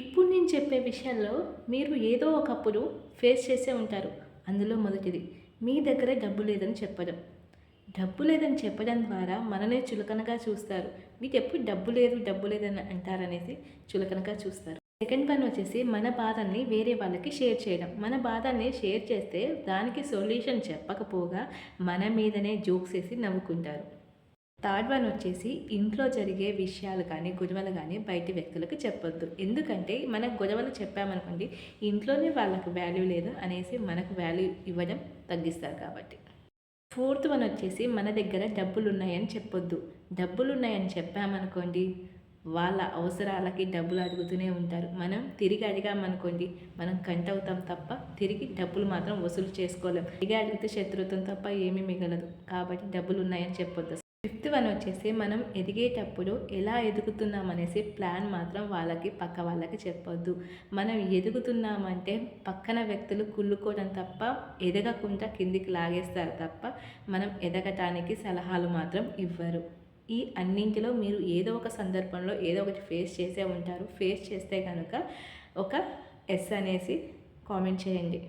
ఇప్పుడు నేను చెప్పే విషయాల్లో మీరు ఏదో ఒకప్పుడు ఫేస్ చేసే ఉంటారు. అందులో మొదటిది మీ దగ్గర డబ్బు లేదని చెప్పడం. డబ్బు లేదని చెప్పడం ద్వారా మననే చులకనగా చూస్తారు. మీకు ఎప్పుడు డబ్బు లేదు డబ్బు లేదని అంటారనేసి చులకనగా చూస్తారు. సెకండ్ పని వచ్చేసి మన బాధల్ని వేరే వాళ్ళకి షేర్ చేయడం. మన బాధల్ని షేర్ చేస్తే దానికి సొల్యూషన్ చెప్పకపోగా మన మీదనే జోక్స్ వేసి నవ్వుకుంటారు. థర్డ్ వన్ వచ్చేసి ఇంట్లో జరిగే విషయాలు కానీ గొడవలు కానీ బయటి వ్యక్తులకు చెప్పొద్దు. ఎందుకంటే మనకు గొడవలు చెప్పామనుకోండి ఇంట్లోనే వాళ్ళకు వాల్యూ లేదు అనేసి మనకు వాల్యూ ఇవ్వడం తగ్గిస్తారు కాబట్టి. ఫోర్త్ వన్ వచ్చేసి మన దగ్గర డబ్బులు ఉన్నాయని చెప్పొద్దు. డబ్బులు ఉన్నాయని చెప్పామనుకోండి వాళ్ళ అవసరాలకి డబ్బులు అడుగుతూనే ఉంటారు. మనం తిరిగి అడిగామనుకోండి మనం కంట అవుతాం తప్ప తిరిగి డబ్బులు మాత్రం వసూలు చేసుకోలేం. తిరిగి అడిగితే శత్రుత్వం తప్ప ఏమీ మిగలదు. కాబట్టి డబ్బులు ఉన్నాయని చెప్పొద్దు. ఫిఫ్త్ వన్ వచ్చేసి మనం ఎదిగేటప్పుడు ఎలా ఎదుగుతున్నాం అనేసి ప్లాన్ మాత్రం వాళ్ళకి పక్క వాళ్ళకి చెప్పొద్దు. మనం ఎదుగుతున్నామంటే పక్కన వ్యక్తులు కుళ్ళుకోవడం తప్ప ఎదగకుండా కిందికి లాగేస్తారు తప్ప మనం ఎదగటానికి సలహాలు మాత్రం ఇవ్వరు. ఈ అన్నింటిలో మీరు ఏదో ఒక సందర్భంలో ఏదో ఒకటి ఫేస్ చేసే ఉంటారు. ఫేస్ చేస్తే కనుక ఒక ఎస్ అనేసి కామెంట్ చేయండి.